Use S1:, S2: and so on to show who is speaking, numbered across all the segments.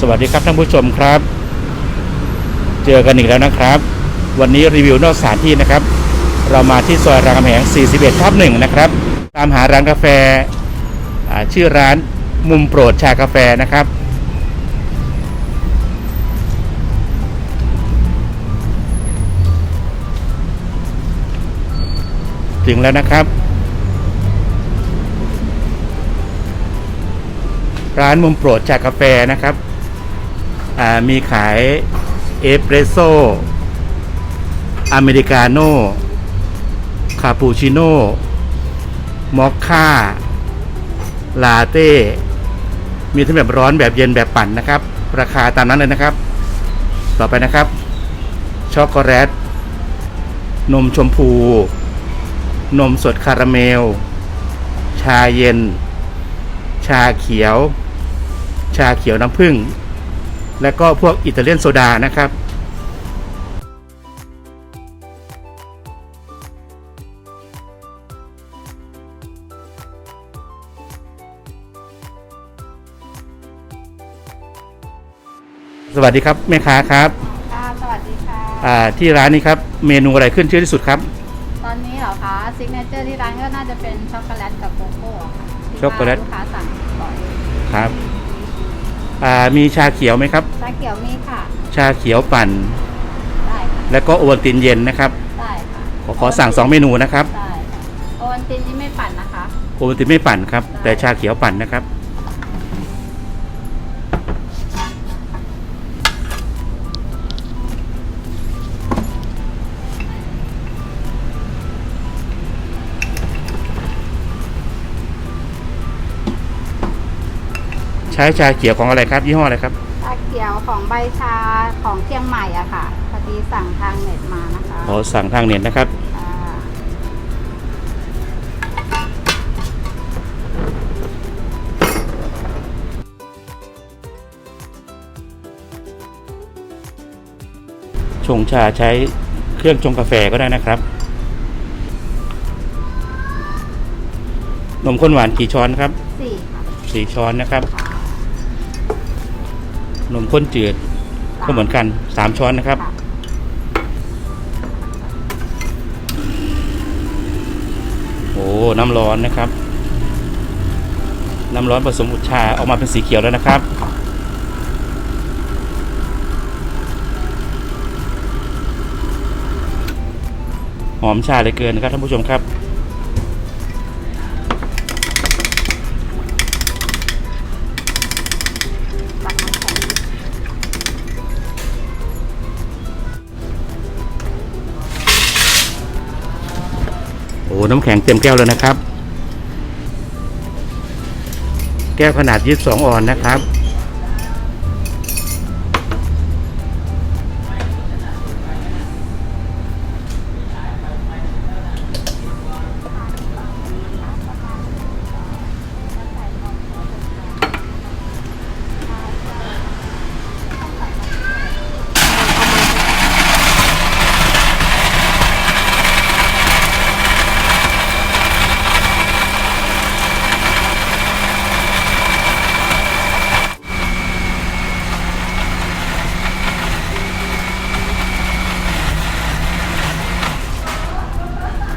S1: สวัสดีครับท่านผู้ชมครับ เจอกันอีกแล้วนะครับ วันนี้รีวิวนอกสถานที่นะครับ เรามาที่ซอยรามคำแหง 41 ทับหนึ่งนะครับ ตามหาร้านกาแฟาชื่อร้านมุมโปรดชากาแฟนะครับ ถึงแล้วนะครับ ร้านมุมโปรดจากกาแฟนะครับ มีขายเอสเปรสโซ่อเมริกาโน่คาปูชิโน่มอคค่าลาเต้ มีทั้งแบบร้อนแบบเย็นแบบปั่นนะครับ ราคาตามนั้นเลยนะครับ ต่อไปนะครับ ช็อกโกแลต นมชมพู นมสดคาราเมล ชาเย็น ชาเขียว ชาเขียวน้ำผึ้ง และก็พวกอิตาเลียนโซดานะครับสวัสดีครับแม่ค้าครับ
S2: ค่ะสวัสดีค่ะ
S1: อ่าที่ร้านนี้ครับเมนูอะไรขึ้นชื่อที่สุดครับ
S2: ตอนนี้เหรอคะซิกเนเจอร์ที่ร้านก็น่าจะเป็นช็อกโกแลตกับโกโก้ค่ะที่
S1: ช็อกโกแลต
S2: ว่าลูกค้าสั่งบ่อย
S1: ครับ อ่ามีชาเขียวไหมครับ
S2: ชาเขียวมีค่ะ
S1: ชาเขียวปั่น
S2: ได้ค่ะ
S1: แล้วก็โอวัลตินเย็นนะครับ
S2: ได้ค่ะ
S1: ขอขอสั่งสองเมนูนะครับ
S2: ได้ค่ะโอวัลตินนี่ไม่ปั่นนะคะ
S1: โอวัลตินไม่ปั่นครับ
S2: ได้
S1: แต่ชาเขียวปั่นนะครับ ใช้ชาเขียวของอะไรครับ ยี่ห้ออะไรครับ
S2: ชาเขียวของใบชาของเชียงใหม่อะค่ะพอดีสั่งทางเน็ตมานะคะ
S1: ขอสั่งทางเน็ตนะครับ
S2: อ่า
S1: ชงชาใช้เครื่องชงกาแฟก็ได้นะครับ นมข้นหวานกี่ช้อนครับ
S2: สี่ค่ะ
S1: สี่ช้อนนะครับ นมข้นจืดก็เหมือนกันสามช้อนนะครับ
S2: ค่ะ
S1: โอ้น้ำร้อนนะครับ น้ำร้อนผสมกับชาออกมาเป็นสีเขียวแล้วนะครับ หอมชาเหลยเกินนะครับท่านผู้ชมครับ
S2: น้ำแข็ง
S1: เต็มแก้วแล้วนะครับ แก้วขนาด 22 ออนนะครับ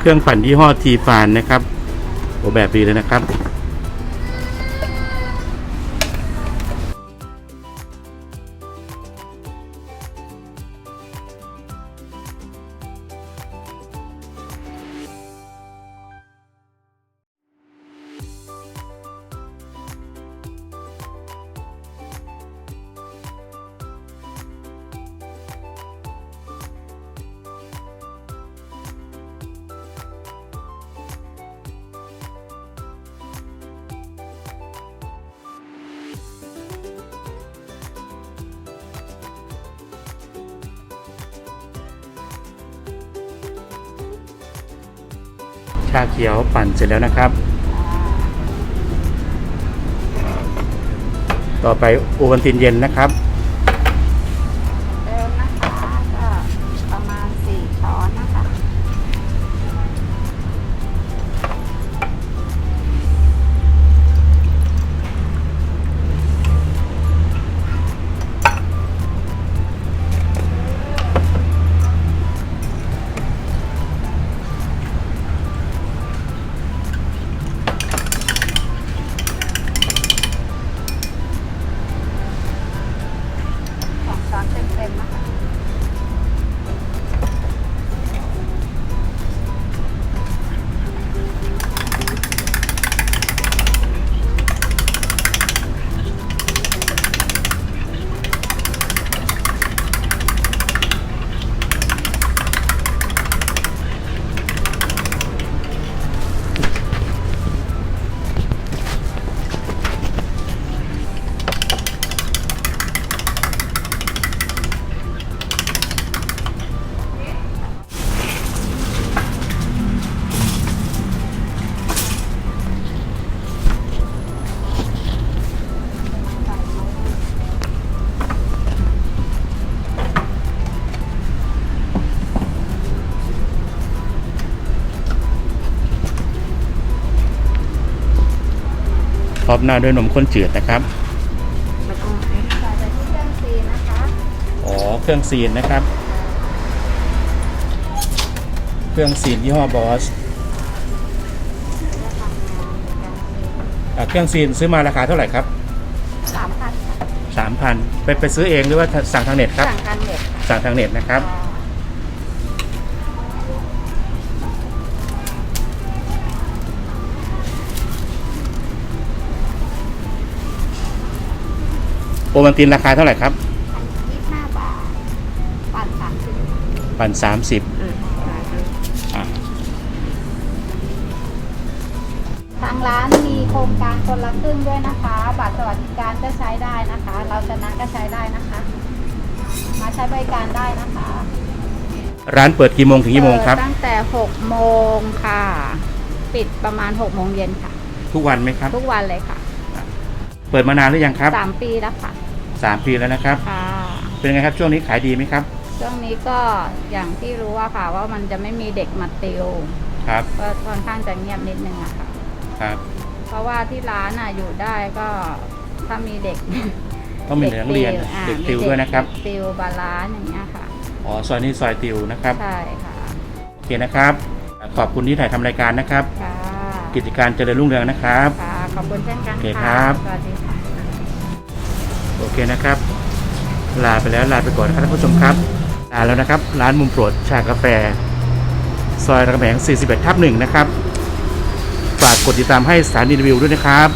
S1: เครื่องปั่นยี่ห้อทีฟานนะครับโอแบบดีเลยนะครับาเขียวปั่นเสร็จแล้วนะครับ ต่อไปโอวันตินเย็นนะครับ
S2: 啊，咸咸吗？
S1: ท็อปหน้าด้วยนมข้นจืดนะครับ
S2: แล้วก็ใส่ไปที่เครื่องซีนนะคะ
S1: อ๋อเครื่องซีนนะครับ เครื่องซีนยี่ห้อบอส
S2: จะทำงานกัน
S1: อ่าเครื่องซีนซื้อมาราคาเท่าไหร่ครับ
S2: สามพันค่ะ
S1: สามพันไปไปซื้อเองหรือว่าสั่งทางเน็ตครับ
S2: สั่งกันเด็ดค่ะ
S1: สั่งทางเน็ตนะครับ โอวันตินราคาเท่าไหร่ครับ
S2: พันยี่สิบห้าบาทปั่นสามสิบ
S1: ปันสามสิบ
S2: อืมทางร้านมีโครงการคนละครึ่งด้วยนะคะ บัตรสวัสดิการก็ใช้ได้นะคะ เราชนะก็ใช้ได้นะคะ มาใช้บริการได้นะคะ
S1: ร้านเปิดกี่โมงถึงกี่โมงครับ
S2: เปิดตั้งแต่6โมงค่ะ ปิดประมาณ6โมงเย็นค่ะ
S1: ทุกวันไหมครับ
S2: ทุกวันเลยค่ะ
S1: เปิดมานานหรือยังครับ
S2: สามปีแล้วค่ะ
S1: สามปีแล้วนะครับ
S2: ค่ะ
S1: เป็นไงครับช่วงนี้ขายดีไหมครับ
S2: ช่วงนี้ก็อย่างที่รู้ว่าค่ะ ว่ามันจะไม่มีเด็กมาติว
S1: ครับ
S2: ก็ค่อนข้างจะเงียบนิดนึงอะค่ะ
S1: ครับ
S2: เพราะว่าที่ร้านอะอยู่ได้ก็ถ้ามีเด็ก
S1: ต้องมีเด็กนักเรียน
S2: อ่า
S1: เด็กติว
S2: มี
S1: ด้วยนะครับ
S2: เด็กติวบาลานซ์อย่างเงี้ยค่ะ
S1: อ๋อซอยนี้ซอยติวนะครับ
S2: ใช่ค่ะ
S1: โอเคนะครับ ขอบคุณที่ถ่ายทำรายการนะครับ
S2: ค่ะ
S1: กิจการเจริญรุ่งเรืองนะครับ
S2: ค่ะขอบคุณเช่นกัน
S1: โอเค
S2: ค่ะ
S1: ครับ
S2: สวัสดีค่ะ
S1: โอเคนะครับ ลาไปแล้วลาไปก่อนนะครับท่านผู้ชมครับลาแล้วนะครับ ร้านมุมโปรดชากาแฟ ซอยรามคำแหง41ทับหนึ่งนะครับ ฝากกดติดตามให้สถานีรีวิวด้วยนะครับ